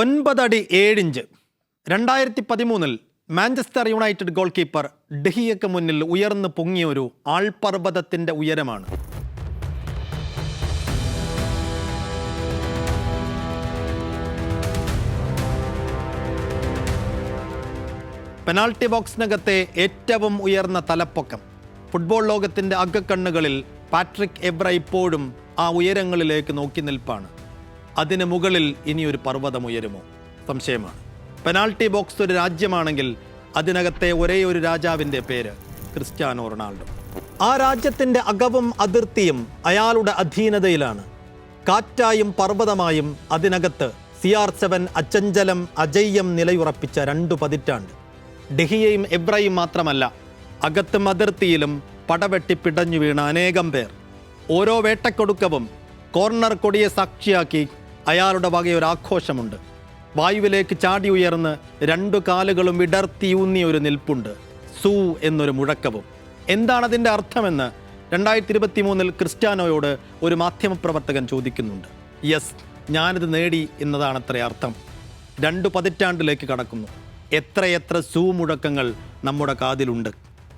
ഒൻപതടി ഏഴിഞ്ച്. രണ്ടായിരത്തി പതിമൂന്നിൽ മാഞ്ചസ്റ്റർ യുണൈറ്റഡ് ഗോൾ കീപ്പർ ഡെഹിയക്ക് മുന്നിൽ ഉയർന്നു പൊങ്ങിയ ഒരു ആൾപർവതത്തിന്റെ ഉയരമാണ്. പെനാൾട്ടി ബോക്സിനകത്തെ ഏറ്റവും ഉയർന്ന തലപ്പൊക്കം. ഫുട്ബോൾ ലോകത്തിന്റെ അകക്കണ്ണുകളിൽ പാട്രിക് എബ്ര ഇപ്പോഴും ആ ഉയരങ്ങളിലേക്ക് നോക്കി നിൽപ്പാണ്. അതിന് മുകളിൽ ഇനിയൊരു പർവതമുയരുമോ സംശയമാണ്. പെനാൾട്ടി ബോക്സ് ഒരു രാജ്യമാണെങ്കിൽ അതിനകത്തെ ഒരേ ഒരു രാജാവിന്റെ പേര് ക്രിസ്ത്യാനോ റൊണാൾഡോ. ആ രാജ്യത്തിന്റെ അകവും അതിർത്തിയും അയാളുടെ അധീനതയിലാണ്. കാറ്റായും പർവതമായും അതിനകത്ത് സി ആർ സെവൻ അച്ചഞ്ചലം അജയ്യം നിലയുറപ്പിച്ച രണ്ടു പതിറ്റാണ്ട്. ഡെഹിയയും എബ്രയും മാത്രമല്ല അകത്തും അതിർത്തിയിലും പടവെട്ടി പിടഞ്ഞു വീണ അനേകം പേർ. ഓരോ വേട്ടക്കൊടുക്കവും കോർണർ കൊടിയെ സാക്ഷിയാക്കി അയാളുടെ വകയൊരു ആഘോഷമുണ്ട്. വായുവിലേക്ക് ചാടി ഉയർന്ന് രണ്ടു കാലുകളും വിടർത്തിയൂന്നിയ ഒരു നിൽപ്പുണ്ട്. സൂ എന്നൊരു മുഴക്കവും. എന്താണതിന്റെ അർത്ഥമെന്ന് രണ്ടായിരത്തി ഇരുപത്തി മൂന്നിൽ ക്രിസ്ത്യാനോയോട് ഒരു മാധ്യമപ്രവർത്തകൻ ചോദിക്കുന്നുണ്ട്. യെസ് ഞാനിത് നേടി എന്നതാണ് അത്ര അർത്ഥം. രണ്ടു പതിറ്റാണ്ടിലേക്ക് കടക്കുന്നു. എത്രയെത്ര സൂ മുഴക്കങ്ങൾ നമ്മുടെ കാതിലുണ്ട്.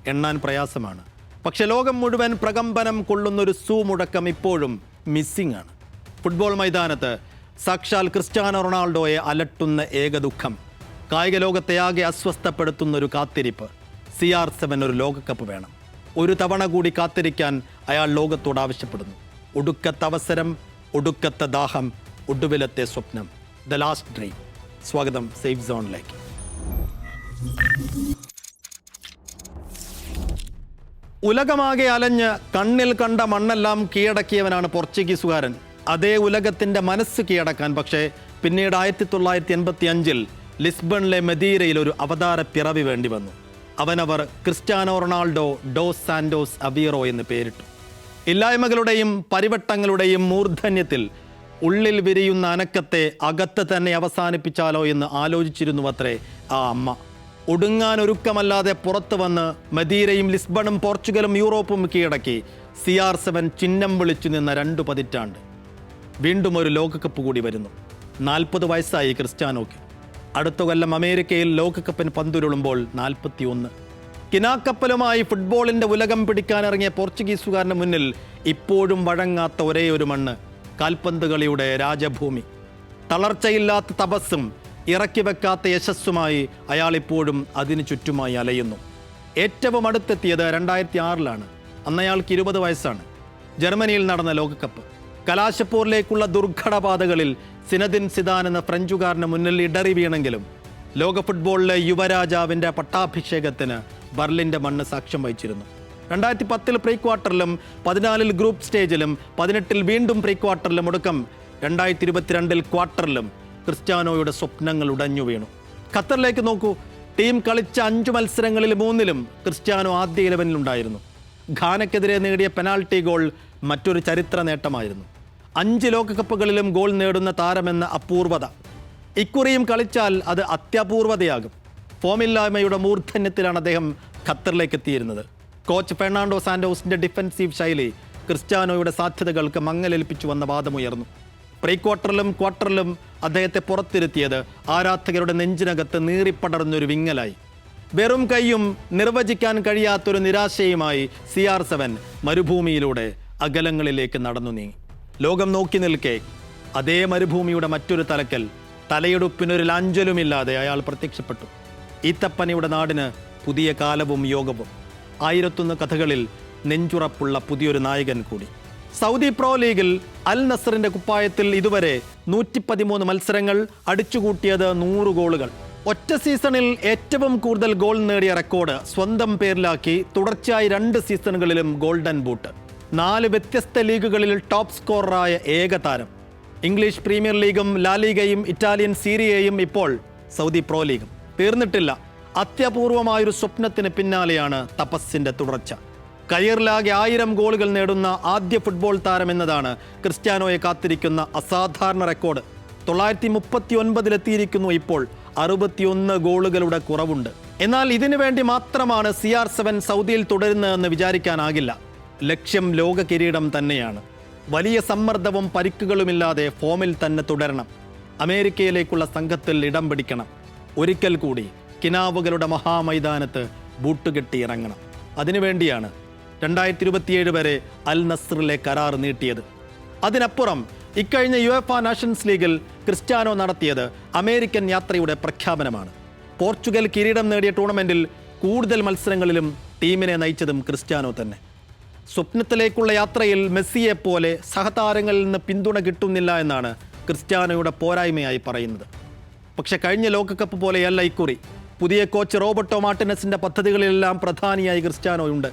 എണ്ണാൻ പ്രയാസമാണ്. പക്ഷെ ലോകം മുഴുവൻ പ്രകമ്പനം കൊള്ളുന്നൊരു സൂ മുഴക്കം ഇപ്പോഴും മിസ്സിംഗ് ആണ്. ഫുട്ബോൾ മൈതാനത്ത് സാക്ഷാൽ ക്രിസ്ത്യാനോ റൊണാൾഡോയെ അലട്ടുന്ന ഏക ദുഃഖം. കായിക ലോകത്തെ ആകെ അസ്വസ്ഥപ്പെടുത്തുന്ന ഒരു കാത്തിരിപ്പ്. സി ആർ സെവൻ ഒരു ലോകകപ്പ് വേണം. ഒരു തവണ കൂടി കാത്തിരിക്കാൻ അയാൾ ലോകത്തോട് ആവശ്യപ്പെടുന്നു. ഒടുക്കത്തെ അവസരം ഒടുക്കത്തെ ദാഹം ഒടുവിലത്തെ സ്വപ്നം. ദ ലാസ്റ്റ് ഡ്രീം സ്വാഗതം സേഫ് സോണിലേക്ക്. ഉലകമാകെ അലഞ്ഞ് കണ്ണിൽ കണ്ട മണ്ണെല്ലാം കീഴടക്കിയവനാണ് പോർച്ചുഗീസുകാരൻ. അതേ ഉലകത്തിന്റെ മനസ്സ് കീഴടക്കാൻ. പക്ഷേ പിന്നീട് ആയിരത്തി തൊള്ളായിരത്തി എൺപത്തി അഞ്ചിൽ ലിസ്ബണിലെ മെദീരയിൽ ഒരു അവതാര പിറവി വേണ്ടി വന്നു. അവനവർ Cristiano Ronaldo dos Santos Aveiro എന്ന് പേരിട്ടു. ഇല്ലായ്മകളുടെയും പരിവട്ടങ്ങളുടെയും മൂർധന്യത്തിൽ ഉള്ളിൽ വിരിയുന്ന അനക്കത്തെ അകത്ത് തന്നെ അവസാനിപ്പിച്ചാലോ എന്ന് ആലോചിച്ചിരുന്നു അത്രേ ആ അമ്മ. ഒടുങ്ങാൻ ഒരുക്കമല്ലാതെ പുറത്തു വന്ന് മദീരയും ലിസ്ബണും പോർച്ചുഗലും യൂറോപ്പും കീഴടക്കി. സി ആർ സെവൻ ചിഹ്നം വിളിച്ചു നിന്ന രണ്ടു പതിറ്റാണ്ട്. വീണ്ടും ഒരു ലോകകപ്പ് കൂടി വരുന്നു. നാൽപ്പത് വയസ്സായി ക്രിസ്ത്യാനോയ്ക്ക്. അടുത്ത കൊല്ലം അമേരിക്കയിൽ ലോകകപ്പിന് പന്തുരുളുമ്പോൾ നാൽപ്പത്തി ഒന്ന് കിനാക്കപ്പലുമായി ഫുട്ബോളിന്റെ ഉലകം പിടിക്കാനിറങ്ങിയ പോർച്ചുഗീസുകാരന് മുന്നിൽ ഇപ്പോഴും വഴങ്ങാത്ത ഒരേ ഒരു മണ്ണ് കാൽപന്ത് കളിയുടെ രാജഭൂമി. തളർച്ചയില്ലാത്ത തപസ്സും ഇറക്കി വെക്കാത്ത യശസ്സുമായി അയാൾ ഇപ്പോഴും അതിനു ചുറ്റുമായി അലയുന്നു. ഏറ്റവും അടുത്തെത്തിയത് രണ്ടായിരത്തി ആറിലാണ്. അന്നയാൾക്ക് ഇരുപത് വയസ്സാണ്. ജർമ്മനിയിൽ നടന്ന ലോകകപ്പ്. കലാശപ്പൂരിലേക്കുള്ള ദുർഘടപാതകളിൽ സിനദിൻ സിദാൻ എന്ന ഫ്രഞ്ചുകാരന് മുന്നിൽ ഇടറി വീണെങ്കിലും ലോക ഫുട്ബോളിലെ യുവരാജാവിന്റെ പട്ടാഭിഷേകത്തിന് ബർലിന്റെ മണ്ണ് സാക്ഷ്യം വഹിച്ചിരുന്നു. രണ്ടായിരത്തി പത്തിൽ പ്രീ ക്വാർട്ടറിലും പതിനാലിൽ ഗ്രൂപ്പ് സ്റ്റേജിലും പതിനെട്ടിൽ വീണ്ടും പ്രീ ക്വാർട്ടറിലും ഒടുക്കം രണ്ടായിരത്തി ഇരുപത്തിരണ്ടിൽ ക്വാർട്ടറിലും ക്രിസ്ത്യാനോയുടെ സ്വപ്നങ്ങൾ ഉടഞ്ഞു വീണു. ഖത്തറിലേക്ക് നോക്കൂ ടീം കളിച്ച അഞ്ചു മത്സരങ്ങളിൽ മൂന്നിലും ക്രിസ്ത്യാനോ ആദ്യ ഇലവനിലുണ്ടായിരുന്നു. ഘാനയ്ക്കെതിരെ നേടിയ പെനാൾട്ടി ഗോൾ മറ്റൊരു ചരിത്ര നേട്ടമായിരുന്നു. അഞ്ച് ലോകകപ്പുകളിലും ഗോൾ നേടുന്ന താരമെന്ന അപൂർവത. ഇക്കുറിയും കളിച്ചാൽ അത് അത്യപൂർവതയാകും. ഫോമില്ലായ്മയുടെ മൂർധന്യത്തിലാണ് അദ്ദേഹം ഖത്തറിലേക്ക് എത്തിയിരുന്നത് കോച്ച് ഫെർണാണ്ടോ സാന്റോസിന്റെ ഡിഫൻസീവ് ശൈലി ക്രിസ്ത്യാനോയുടെ സാധ്യതകൾക്ക് മങ്ങലേൽപ്പിച്ചു വന്ന വാദമുയർന്നു. പ്രീ ക്വാർട്ടറിലും ക്വാർട്ടറിലും അദ്ദേഹത്തെ പുറത്തിരുത്തിയത് ആരാധകരുടെ നെഞ്ചിനകത്ത് നീറിപ്പടർന്നൊരു വിങ്ങലായി. വെറും കൈയും നിർവചിക്കാൻ കഴിയാത്തൊരു നിരാശയുമായി സി ആർ സെവൻ മരുഭൂമിയിലൂടെ അകലങ്ങളിലേക്ക് നടന്നു നീങ്ങി. ലോകം നോക്കി നിൽക്കെ അതേ മരുഭൂമിയുടെ മറ്റൊരു തലക്കൽ തലയെടുപ്പിനൊരു ലാഞ്ചലുമില്ലാതെ അയാൾ പ്രത്യക്ഷപ്പെട്ടു. ഈത്തപ്പനയുടെ നാടിന് പുതിയ കാലവും യോഗവും. ആയിരത്തൊന്ന് കഥകളിൽ നെഞ്ചുറപ്പുള്ള പുതിയൊരു നായകൻ കൂടി. സൗദി പ്രോ ലീഗിൽ അൽ നസറിന്റെ കുപ്പായത്തിൽ ഇതുവരെ നൂറ്റി മത്സരങ്ങൾ അടിച്ചുകൂട്ടിയത് നൂറ് ഗോളുകൾ. ഒറ്റ സീസണിൽ ഏറ്റവും കൂടുതൽ ഗോൾ നേടിയ റെക്കോർഡ് സ്വന്തം പേരിലാക്കി തുടർച്ചയായി രണ്ട് സീസണുകളിലും ഗോൾഡൻ ബൂട്ട്. നാല് വ്യത്യസ്ത ലീഗുകളിൽ ടോപ്പ് സ്കോററായ ഏക താരം. ഇംഗ്ലീഷ് പ്രീമിയർ ലീഗും ലാലീഗയും ഇറ്റാലിയൻ സീരിയയും ഇപ്പോൾ സൗദി പ്രോ ലീഗും. തീർന്നിട്ടില്ല. അത്യപൂർവമായൊരു സ്വപ്നത്തിന് പിന്നാലെയാണ് തപസ്സിന്റെ തുടർച്ച. കരിയറിലാകെ ആയിരം ഗോളുകൾ നേടുന്ന ആദ്യ ഫുട്ബോൾ താരം എന്നതാണ് ക്രിസ്ത്യാനോയെ കാത്തിരിക്കുന്ന അസാധാരണ റെക്കോർഡ്. തൊള്ളായിരത്തി മുപ്പത്തി ഒൻപതിലെത്തിയിരിക്കുന്നു ഇപ്പോൾ അറുപത്തിയൊന്ന് ഗോളുകളുടെ കുറവുണ്ട്. എന്നാൽ ഇതിനു വേണ്ടി മാത്രമാണ് സി ആർ സെവൻ സൗദിയിൽ തുടരുന്നതെന്ന് വിചാരിക്കാനാകില്ല. ലക്ഷ്യം ലോക കിരീടം തന്നെയാണ്. വലിയ സമ്മർദ്ദവും പരിക്കുകളുമില്ലാതെ ഫോമിൽ തന്നെ തുടരണം. അമേരിക്കയിലേക്കുള്ള സംഘത്തിൽ ഇടം പിടിക്കണം. ഒരിക്കൽ കൂടി കിനാവുകളുടെ മഹാമൈതാനത്ത് ബൂട്ടുകെട്ടി ഇറങ്ങണം. അതിനുവേണ്ടിയാണ് രണ്ടായിരത്തി ഇരുപത്തിയേഴ് വരെ അൽ നസറിലെ കരാർ നീട്ടിയത്. അതിനപ്പുറം ഇക്കഴിഞ്ഞ യു എഫ് നാഷൻസ് ലീഗിൽ ക്രിസ്ത്യാനോ നടത്തിയത് അമേരിക്കൻ യാത്രയുടെ പ്രഖ്യാപനമാണ്. പോർച്ചുഗൽ കിരീടം നേടിയ ടൂർണമെന്റിൽ കൂടുതൽ മത്സരങ്ങളിലും ടീമിനെ നയിച്ചതും ക്രിസ്ത്യാനോ തന്നെ. സ്വപ്നത്തിലേക്കുള്ള യാത്രയിൽ മെസ്സിയെ പോലെ സഹതാരങ്ങളിൽ നിന്ന് പിന്തുണ കിട്ടുന്നില്ല എന്നാണ് ക്രിസ്ത്യാനോയുടെ പോരായ്മയായി പറയുന്നത്. പക്ഷെ കഴിഞ്ഞ ലോകകപ്പ് പോലെയല്ല ഇക്കുറി. പുതിയ കോച്ച് റോബർട്ടോ മാർട്ടിനസിന്റെ പദ്ധതികളിലെല്ലാം പ്രധാനിയായി ക്രിസ്ത്യാനോയുണ്ട്.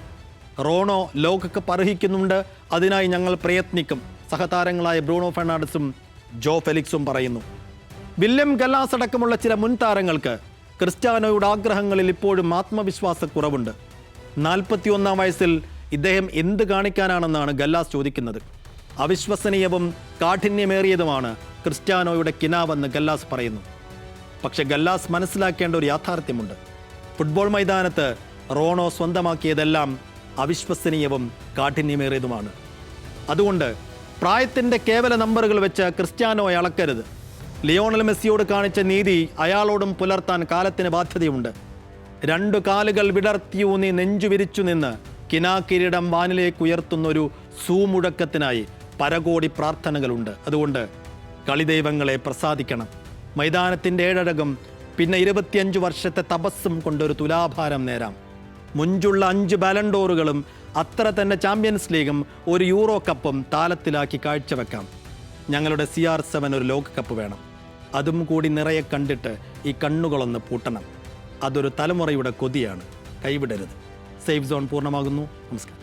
റോണോ ലോകകപ്പ് അർഹിക്കുന്നുണ്ട് അതിനായി ഞങ്ങൾ പ്രയത്നിക്കും. സഹതാരങ്ങളായ ബ്രൂണോ ഫെർണാണ്ടസും ജോ ഫെലിക്സും പറയുന്നു. വില്യം ഗല്ലാസ് അടക്കമുള്ള ചില മുൻ താരങ്ങൾക്ക് ക്രിസ്ത്യാനോയുടെ ആഗ്രഹങ്ങളിൽ ഇപ്പോഴും ആത്മവിശ്വാസക്കുറവുണ്ട്. നാൽപ്പത്തിയൊന്നാം വയസ്സിൽ ഇദ്ദേഹം എന്ത് കാണിക്കാനാണെന്നാണ് ഗല്ലാസ് ചോദിക്കുന്നത്. അവിശ്വസനീയവും കാഠിന്യമേറിയതുമാണ് ക്രിസ്ത്യാനോയുടെ കിനാവെന്ന് ഗല്ലാസ് പറയുന്നു. പക്ഷെ ഗല്ലാസ് മനസ്സിലാക്കേണ്ട ഒരു യാഥാർത്ഥ്യമുണ്ട്. ഫുട്ബോൾ മൈതാനത്ത് റോണോ സ്വന്തമാക്കിയതെല്ലാം അവിശ്വസനീയവും കാഠിന്യമേറിയതുമാണ്. അതുകൊണ്ട് പ്രായത്തിന്റെ കേവല നമ്പറുകൾ വെച്ച് ക്രിസ്ത്യാനോയെ അളക്കരുത്. ലിയോണൽ മെസ്സിയോട് കാണിച്ച നീതി അയാളോടും പുലർത്താൻ കാലത്തിന് ബാധ്യതയുണ്ട്. രണ്ടു കാലുകൾ വിടർത്തിയൂന്നി നെഞ്ചു വിരിച്ചു നിന്ന് കിനാക്കിരീടം വാനിലേക്ക് ഉയർത്തുന്നൊരു സൂമുഴക്കത്തിനായി പരകോടി പ്രാർത്ഥനകളുണ്ട്. അതുകൊണ്ട് കളിദൈവങ്ങളെ പ്രസാദിക്കണം. മൈതാനത്തിന്റെ ഏഴഴകും പിന്നെ ഇരുപത്തിയഞ്ച് വർഷത്തെ തപസ്സും കൊണ്ടൊരു തുലാഭാരം നേരാം. മുഞ്ചുള്ള അഞ്ച് ബാലൻഡോറുകളും അത്ര തന്നെ ചാമ്പ്യൻസ് ലീഗും ഒരു യൂറോ കപ്പും താലത്തിലാക്കി കാഴ്ചവെക്കാം. ഞങ്ങളുടെ സി ആർ സെവൻ ഒരു ലോകകപ്പ് വേണം. അതും കൂടി നിറയെ കണ്ടിട്ട് ഈ കണ്ണുകളൊന്ന് പൂട്ടണം. അതൊരു തലമുറയുടെ കൊതിയാണ്. കൈവിടരുത്. സേഫ് സോൺ പൂർണമാകുന്നു. നമസ്കാരം.